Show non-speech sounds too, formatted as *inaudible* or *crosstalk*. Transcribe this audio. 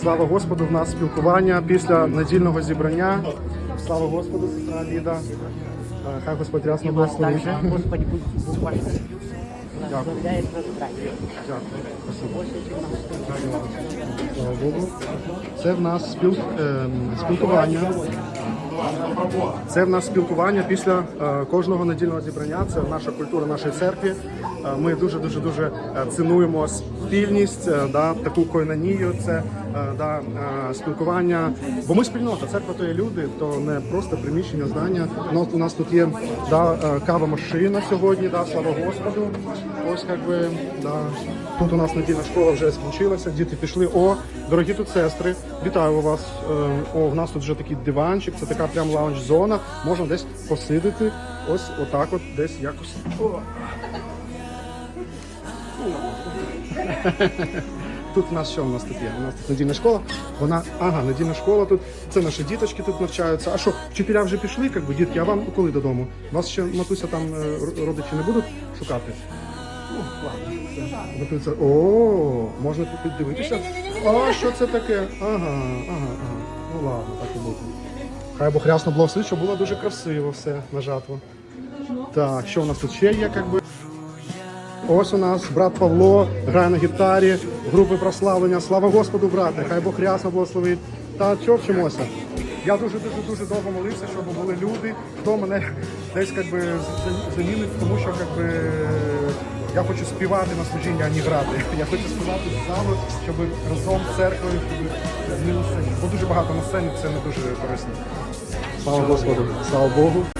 Слава Господу, в нас спілкування після недільного зібрання. Слава Господу, сестра Ліда. Е, Хай Господь рясно благословить. Господь будет Бог ваш Дякую. Слава Богу. Це в нас спіл... ем, спілкування. Це в нас спілкування після е, кожного недільного зібрання. Це наша культура нашої церкви. Е, ми дуже дуже дуже цінуємо спільність, да, таку койнанію. Це да, е, спілкування. Бо ми спільнота. Церква то є люди, то не просто приміщення, здання. От у нас тут є да, е, кава машина сьогодні. Да, слава Господу. Ось як би да. Тут у нас недільна школа вже скінчилася. Діти пішли. О, дорогі тут сестри, вітаю вас. Е, О, в нас тут вже такий диванчик. Це така прям лаунж-зона. Можна десь посидити. Ось отак, от десь якось. О. *laughs* Тут у нас що у нас тут є? У нас тут недільна школа. Вона, ага, недільна школа тут. Це наші діточки тут навчаються. А що, вчителя вже пішли, як би, дітки, а вам коли додому? Вас ще матуся там е, родичі не будуть шукати? Ну, ладно. О, можна тут піддивитися. А що це таке? Ага, ага, ага. Ну ладно, так і буде. Хай Бог рясно благословить, щоб було дуже красиво все на жатву. Так, що у нас тут ще є, як би? Ось у нас брат Павло грає на гітарі, групи прославлення. Слава Господу, брате! Хай Бог рясно благословить. Та чого вчимося? Я дуже дуже дуже довго молився, щоб були люди, хто мене десь як замінить, тому що як я хочу співати на служінні, а не грати. Я хочу співати з залу, щоб разом з церквою сцені. Бо дуже багато на сцені це не дуже корисно. Слава Господу, слава Богу.